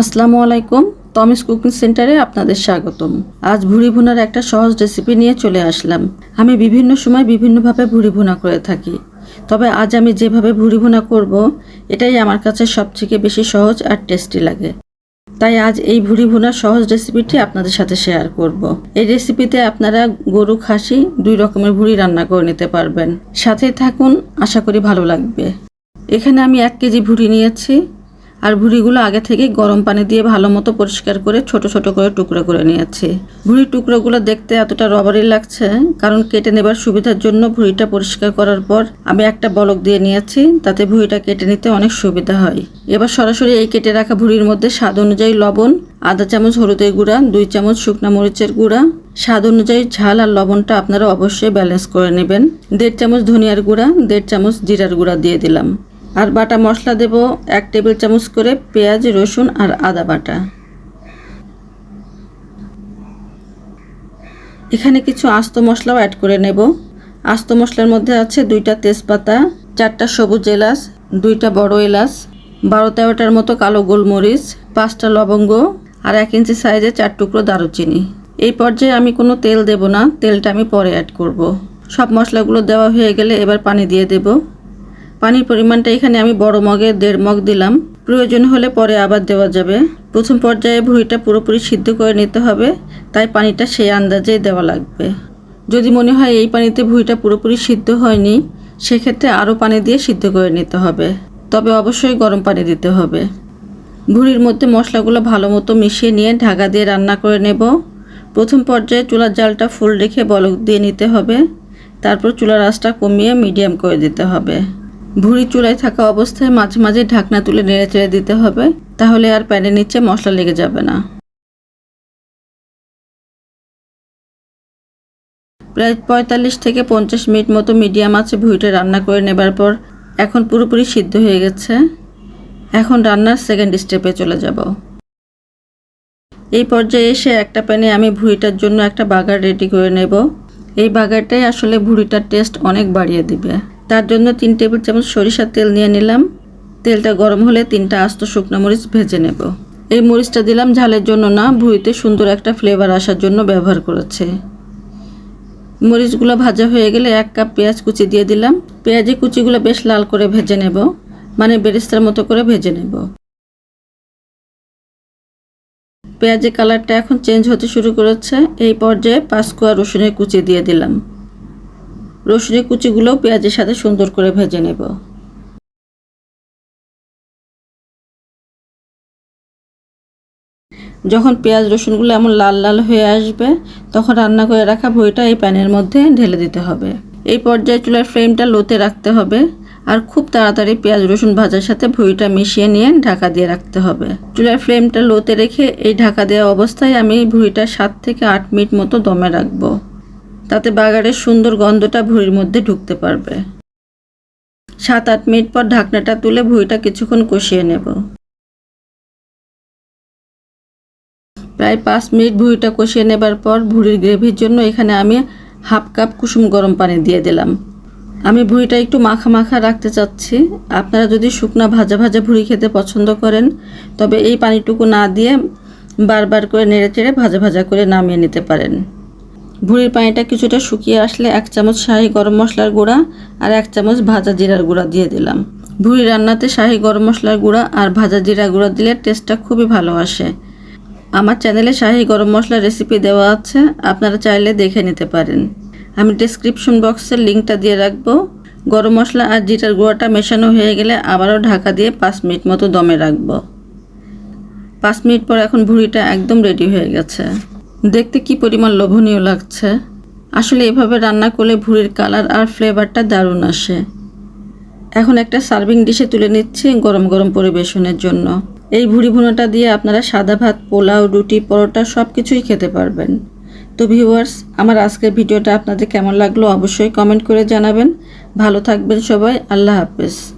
আসসালামু আলাইকুম তমিস কুকিং সেন্টারে আপনাদের স্বাগতম। আজ ভুড়ি ভুনার একটা সহজ রেসিপি নিয়ে চলে আসলাম। আমি বিভিন্ন সময় বিভিন্নভাবে ভুড়ি ভুনা করে থাকি। তবে আজ আমি যেভাবে ভুড়ি ভুনা করব, এটাই আমার কাছে সবথেকে বেশি সহজ আর টেস্টি লাগে। তাই আজ এই ভুড়ি ভুনার সহজ রেসিপিটি আপনাদের সাথে শেয়ার করব। এই রেসিপিতে আপনারা গরু, খাসি, দুই রকমের ভুড়ি রান্না করে নিতে পারবেন। সাথে থাকুন, আশা করি ভালো লাগবে। এখানে আমি এক কেজি ভুড়ি নিয়েছি। আর ভুড়িগুলো আগে থেকে গরম পানি দিয়ে ভালো মতো পরিষ্কার করে ছোট ছোট করে টুকরো করে নিয়েছি। ভুড়ির টুকরোগুলো দেখতে এতটা রবারি লাগছে, কারণ কেটে নেবার সুবিধার জন্য ভুড়িটা পরিষ্কার করার পর আমি একটা বলক দিয়ে নিয়েছি, তাতে ভুড়িটা কেটে নিতে অনেক সুবিধা হয়। এবার সরাসরি এই কেটে রাখা ভুড়ির মধ্যে স্বাদ অনুযায়ী লবণ, আধা চামচ হলুদের গুঁড়া, দুই চামচ শুকনা মরিচের গুঁড়া। স্বাদ অনুযায়ী ঝাল আর লবণটা আপনারা অবশ্যই ব্যালেন্স করে নেবেন। দেড় চামচ ধনিয়ার গুঁড়া, দেড় চামচ জিরার গুঁড়া দিয়ে দিলাম। আর বাটা মশলা দেব এক টেবিল চামচ করে পেঁয়াজ, রসুন আর আদা বাটা। এখানে কিছু আস্ত মশলাও অ্যাড করে নেব। আস্ত মশলার মধ্যে আছে দুইটা তেজপাতা, চারটা সবুজ এলাচ, দুইটা বড় এলাচ, বারো তেরোটার মতো কালো গোলমরিচ, পাঁচটা লবঙ্গ আর এক ইঞ্চি সাইজে চার টুকরো দারুচিনি। এই পর্যায়ে আমি কোনো তেল দেব না, তেলটা আমি পরে অ্যাড করব। সব মশলাগুলো দেওয়া হয়ে গেলে এবার পানি দিয়ে দেবো। পানির পরিমাণটা এখানে আমি বড় মগে দেড় মগ দিলাম। প্রয়োজন হলে পরে আবার দেওয়া যাবে। প্রথম পর্যায়ে ভুঁড়িটা পুরোপুরি সিদ্ধ করে নিতে হবে, তাই পানিটা সেই আন্দাজেই দেওয়া লাগবে। যদি মনে হয় এই পানিতে ভুঁড়িটা পুরোপুরি সিদ্ধ হয়নি, সেক্ষেত্রে আরও পানি দিয়ে সিদ্ধ করে নিতে হবে। তবে অবশ্যই গরম পানি দিতে হবে। ভুঁড়ির মধ্যে মশলাগুলো ভালো মতো মিশিয়ে নিয়ে ঢাকা দিয়ে রান্না করে নেব। প্রথম পর্যায়ে চুলার জালটা ফুল রেখে বলক দিয়ে নিতে হবে। তারপর চুলার আঁচটা কমিয়ে মিডিয়াম করে দিতে হবে। ভুঁড়ি চুলায় থাকা অবস্থায় মাঝে মাঝে ঢাকনা তুলে নেড়ে চেড়ে দিতে হবে, তাহলে আর প্যানের নিচে মশলা লেগে যাবে না। প্রায় পঁয়তাল্লিশ থেকে পঞ্চাশ মিনিট মতো মিডিয়াম আছে ভুঁড়িটা রান্না করে নেবার পর এখন পুরোপুরি সিদ্ধ হয়ে গেছে। এখন রান্নার সেকেন্ড স্টেপে চলে যাব। এই পর্যায়ে এসে একটা প্যানে আমি ভুঁড়িটার জন্য একটা বাগার রেডি করে নেব। এই বাগারটাই আসলে ভুঁড়িটার টেস্ট অনেক বাড়িয়ে দিবে। তার জন্য তিন টেবিল চামচ সরিষার তেল নিয়ে নিলাম। তেলটা গরম হলে তিনটা আস্ত শুকনো মরিচ ভেজে নেব। এই মরিচটা দিলাম ঝালের জন্য না, ভুঁড়িতে সুন্দর একটা ফ্লেভার আসার জন্য ব্যবহার করেছে। মরিচগুলো ভাজা হয়ে গেলে এক কাপ পেঁয়াজ কুচি দিয়ে দিলাম। পেঁয়াজি কুচিগুলো বেশ লাল করে ভেজে নেব মানে বেরেস্তার মতো করে ভেজে নেব। পেঁয়াজের কালারটা এখন চেঞ্জ হতে শুরু করেছে। এই পর্যায়ে পাঁচকোয়া রসুনের কুচি দিয়ে দিলাম। রসুনের কুচিগুলো পেঁয়াজের সাথে সুন্দর করে ভেজে নেব। যখন পেঁয়াজ রসুনগুলো এমন লাল লাল হয়ে আসবে, তখন রান্না করে রাখা ভুঁড়িটা এই প্যানের মধ্যে ঢেলে দিতে হবে। এই পর্যায়ে চুলার ফ্লেমটা লোতে রাখতে হবে আর খুব তাড়াতাড়ি পেঁয়াজ রসুন ভাজার সাথে ভুঁড়িটা মিশিয়ে নিয়ে ঢাকা দিয়ে রাখতে হবে। চুলার ফ্লেমটা লোতে রেখে এই ঢাকা দেওয়া অবস্থায় আমি ভুঁড়িটা সাত থেকে আট মিনিট মতো দমে রাখব। তাতে বাগারের সুন্দর গন্ধটা ভুঁড়ির মধ্যে ঢুকতে পারবে। সাত আট মিনিট পর ঢাকনাটা তুলে ভুঁড়িটা কিছুক্ষণ কষিয়ে নেব। প্রায় পাঁচ মিনিট ভুঁড়িটা কষিয়ে নেবার পর ভুঁড়ির গ্রেভির জন্য এখানে আমি হাফ কাপ কুসুম গরম পানি দিয়ে দিলাম। আমি ভুঁড়িটা একটু মাখা মাখা রাখতে চাচ্ছি। আপনারা যদি শুকনা ভাজা ভাজা ভুঁড়ি খেতে পছন্দ করেন, তবে এই পানিটুকু না দিয়ে বারবার করে নেড়ে চেড়ে ভাজা ভাজা করে নামিয়ে নিতে পারেন। ভুঁড়ির পানিটা কিছুটা শুকিয়ে আসলে এক চামচ শাহি গরম মশলার গুঁড়া আর এক চামচ ভাজা জিরার গুঁড়া দিয়ে দিলাম। ভুঁড়ি রান্নাতে শাহি গরম মশলার গুঁড়া আর ভাজা জিরা গুঁড়া দিলে টেস্টটা খুবই ভালো আসে। আমার চ্যানেলে শাহি গরম মশলার রেসিপি দেওয়া আছে, আপনারা চাইলে দেখে নিতে পারেন। আমি ডিসক্রিপশন বক্সের লিঙ্কটা দিয়ে রাখব। গরম মশলা আর জিরার গুঁড়াটা মেশানো হয়ে গেলে আবারও ঢাকা দিয়ে পাঁচ মিনিট মতো দমে রাখব। পাঁচ মিনিট পর এখন ভুঁড়িটা একদম রেডি হয়ে গেছে। দেখতে কি পরিমাণ লোভনীয় লাগছে? আসলে এভাবে রান্না করলে ভুঁড়ির কালার আর ফ্লেভারটা দারুণ আসে। এখন একটা সার্ভিং ডিশে তুলে নিচ্ছি গরম গরম পরিবেশনের জন্য। এই ভুড়ি ভুনাটা দিয়ে আপনারা সাদা ভাত, পোলাও, রুটি, পরোটা সব কিছুই খেতে পারবেন। তো ভিউয়ার্স, আমার আজকের ভিডিওটা আপনাদের কেমন লাগল অবশ্যই কমেন্ট করে জানাবেন। ভালো থাকবেন সবাই, আল্লাহ হাফেজ।